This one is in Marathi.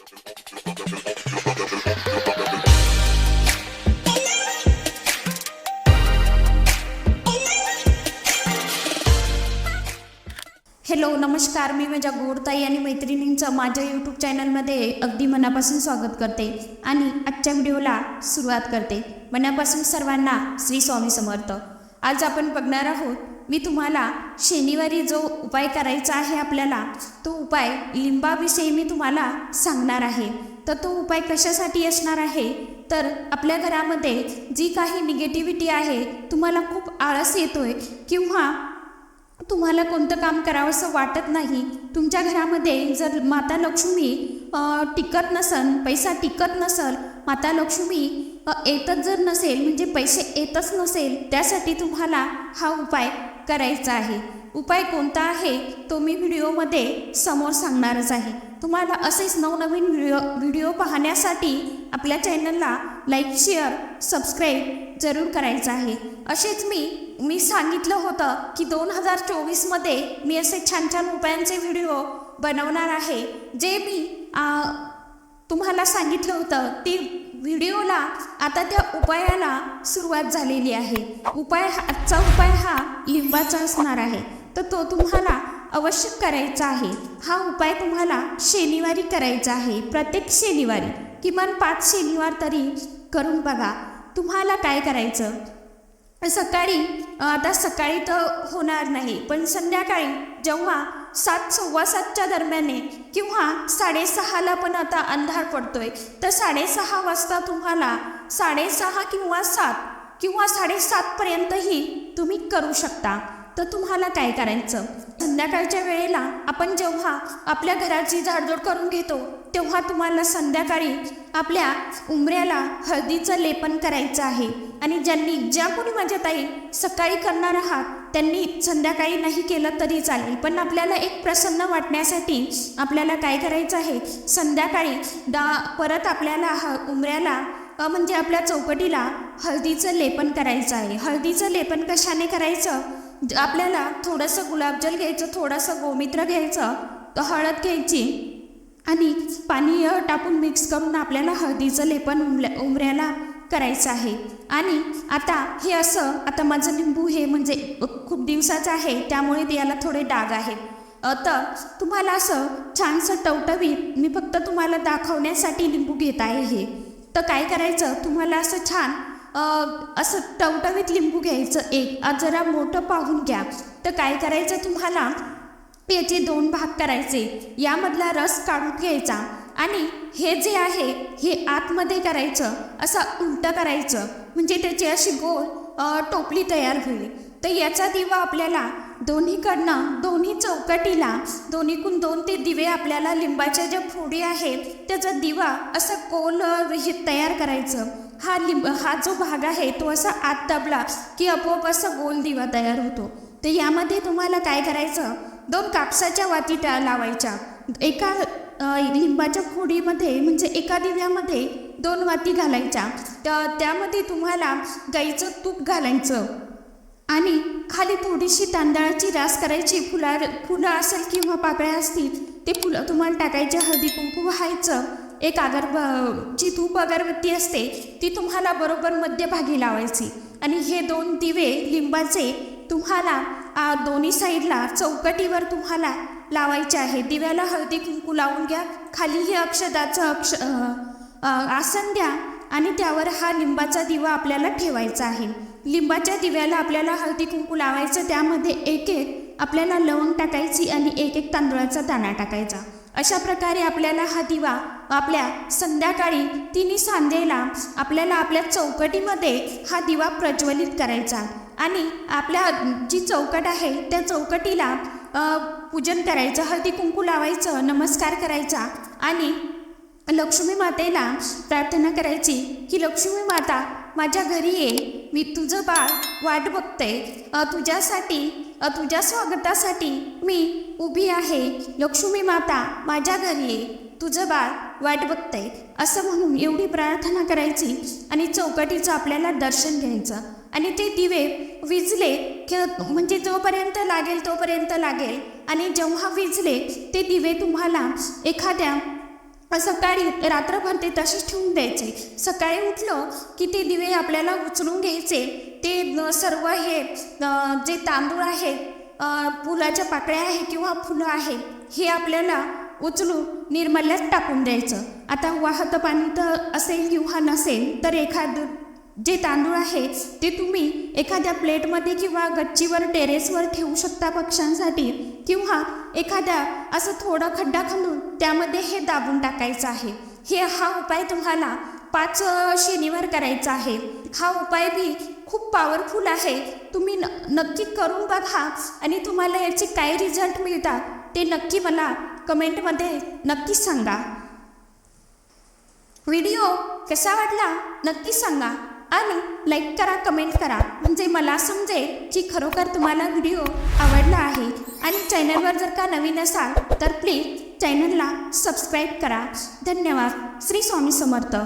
हॅलो नमस्कार. मी माझ्या गोरताई आणि मैत्रिणींचं माझ्या यूट्यूब चॅनलमध्ये अगदी मनापासून स्वागत करते आणि आजच्या व्हिडिओला सुरुवात करते. मनापासून सर्वांना श्री स्वामी समर्थ. आज आपण बघणार आहोत मी तुम्हाला शनिवारी जो उपाय करायचा आहे आपल्याला तो उपाय लिंबाविषयी मी तुम्हाला सांगणार आहे. तर तो उपाय कशासाठी असणार आहे? तर आपल्या घरामध्ये जी काही निगेटिव्हिटी आहे तुम्हाला खूप आळस येतोय किंवा तुम्हाला कोणतं काम करावंसं वाटत नाही तुमच्या घरामध्ये जर माता लक्ष्मी टिकत नसन पैसा टिकत नसल माता लक्ष्मी येतच जर नसेल म्हणजे पैसे येतच नसेल त्यासाठी तुम्हाला हा उपाय करायचा आहे. उपाय कोणता आहे तो मी व्हिडिओमध्ये समोर सांगणारच आहे. तुम्हाला असेच नवनवीन व्हिडिओ व्हिडिओ पाहण्यासाठी आपल्या चॅनलला लाईक शेअर सबस्क्राईब जरूर करायचं आहे. असेच मी मी सांगितलं होतं की दोन हजार चोवीसमध्ये मी असे छान छान उपायांचे व्हिडिओ बनवणार आहे. जे मी आ, तुम्हाला सांगितलं होतं ती व्हिडिओला आता त्या उपायाला सुरुवात झालेली आहे. उपाय हा- आजचा उपाय हा लिंबाचा असणार आहे. तर तो तुम्हाला अवश्य करायचा आहे. हा उपाय तुम्हाला शनिवारी करायचा आहे. प्रत्येक शनिवारी. किमान पाच शनिवार तरी करून बघा. तुम्हाला काय करायचं? सकाळी आता सकाळी तर होणार नाही पण संध्याकाळी जेव्हा सात सव्वा सातच्या दरम्याने किंवा साडेसहाला पण आता अंधार पडतोय तर साडेसहा वाजता तुम्हाला साडेसहा किंवा सात किंवा साडेसातपर्यंतही तुम्ही करू शकता. तर तुम्हाला काय करायचं? संध्याकाळच्या वेळेला आपण जेव्हा आपल्या घराची झाडझोड करून घेतो तेव्हा तुम्हाला संध्याकाळी आपल्या उंबऱ्याला हळदीचं लेपन करायचं आहे. आणि ज्यांनी ज्या कोणी माझ्या ताई सकाळी करणार आहात त्यांनी संध्याकाळी नाही केलं तरी चालेल. पण आपल्याला एक प्रसन्न वाटण्यासाठी आपल्याला काय करायचं आहे? संध्याकाळी डा परत आपल्याला ह उंबऱ्याला म्हणजे आपल्या चौकटीला हळदीचं लेपन करायचं आहे. हळदीचं लेपन कशाने करायचं? आपल्याला थोडंसं गुलाबजल घ्यायचं थोडंसं गोमित्र घ्यायचं हळद घ्यायची आणि पाणी टाकून मिक्स करून आपल्याला हळदीचं लेपन उमल्या उमऱ्याला करायचं आहे. आणि आता हे असं आता माझं लिंबू हे म्हणजे खूप दिवसाचं आहे त्यामुळे ते याला थोडे डाग आहेत तर तुम्हाला असं छानसं टवटवीत मी फक्त तुम्हाला दाखवण्यासाठी लिंबू घेत आहे हे. तर काय करायचं तुम्हाला असं छान असं टवटवीत लिंबू घ्यायचं एक आज जरा मोठं पाहून घ्या. तर काय करायचं तुम्हाला याचे दोन भाग करायचे. यामधला रस काढून घ्यायचा आणि हे जे आहे हे आतमध्ये करायचं असं उलटं करायचं. म्हणजे त्याची अशी गोल टोपली तयार होईल. तर याचा दिवा आपल्याला दोन्हीकडनं दोन्ही चौकटीला दोन्हीकून दोन ते दिवे आपल्याला लिंबाच्या ज्या फोडी आहेत त्याचा दिवा असं गोल हे तयार करायचं. हा लिंब हा जो भाग आहे तो असा आत दाबला की आपोआप असा गोल दिवा तयार होतो. तर यामध्ये तुम्हाला काय करायचं दोन कापसाच्या वाती टा लावायच्या. एका लिंबाच्या फोडीमध्ये म्हणजे एका दिव्यामध्ये दोन वाती घालायच्या. तर त्यामध्ये तुम्हाला गाईचं तूप घालायचं. आणि खाली थोडीशी तांदळाची रास करायची. फुला फुलं असेल किंवा पाकळ्या असतील ते फुलं तुम्हाला टाकायचे. हळदी कुंकू व्हायचं. एक अगरब जी धूप अगरबत्ती असते ती तुम्हाला बरोबर मध्यभागी लावायची. आणि हे दोन दिवे लिंबाचे तुम्हाला दोन्ही साईडला चौकटीवर तुम्हाला लावायचे आहे. दिव्याला हळदी कुंकू लावून घ्या. खाली हे अक्षदाचं अक्ष आसन द्या आणि त्यावर हा लिंबाचा दिवा आपल्याला ठेवायचा आहे. लिंबाच्या दिव्याला आपल्याला हळदी कुंकू लावायचं त्यामध्ये एक एक आपल्याला लवंग टाकायची आणि एक एक तांदूळाचा दाणा टाकायचा. अशा प्रकारे आपल्याला हा दिवा आपल्या संध्याकाळी तिन्ही सांजेला आपल्याला आपल्या चौकटीमध्ये हा दिवा प्रज्वलित करायचा. आणि आपल्या जी चौकट आहे त्या चौकटीला पूजन करायचं हळदी कुंकू लावायचं नमस्कार करायचा आणि लक्ष्मी मातेला प्रार्थना करायची की लक्ष्मी माता माझ्या घरी ये. मी तुझं बाळ वाट बघते तुझ्यासाठी तुझ्या स्वागतासाठी मी उभी आहे. लक्ष्मी माता माझ्या घरी ये. तुझं बाळ वाट बघते असं म्हणून एवढी प्रार्थना करायची आणि चौकटीचं आपल्याला दर्शन घ्यायचं. आणि ते दिवे विजले की म्हणजे जोपर्यंत लागेल तोपर्यंत लागेल. आणि जेव्हा विजले ते दिवे तुम्हाला एखाद्या सकाळी रात्रभर ते तसेच ठेवून द्यायचे. सकाळी उठलं की ते दिवे आपल्याला उचलून घ्यायचे. ते सर्व हे जे तांदूळ आहे फुलाच्या पाकळ्या आहे किंवा फुलं आहे हे आपल्याला उचलून निर्मल्यात टाकून द्यायचं. आता वाहतं पाणी तर असेल किंवा नसेल तर एखाद जे तांदूळ आहे ते तुम्ही एखाद्या प्लेटमध्ये किंवा गच्चीवर टेरेसवर ठेवू शकता पक्ष्यांसाठी किंवा एखाद्या असं थोडा खड्डा खालून त्यामध्ये हे दाबून टाकायचं आहे. हे हा उपाय तुम्हाला पाच शनिवार करायचा आहे. हा उपाय बी खूप पॉवरफुल आहे. तुम्ही न नक्की करून बघा आणि तुम्हाला याचे काय रिझल्ट मिळतात ते नक्की मला कमेंटमध्ये नक्की सांगा. व्हिडिओ कसा वाटला नक्की सांगा. आणि लाईक करा कमेंट करा. म्हणजे मला समजेल की खरोखर तुम्हाला व्हिडिओ आवडला आहे. आणि चॅनलवर जर का नवीन असाल तर प्लीज चॅनलला सबस्क्राईब करा. धन्यवाद. श्री स्वामी समर्थ.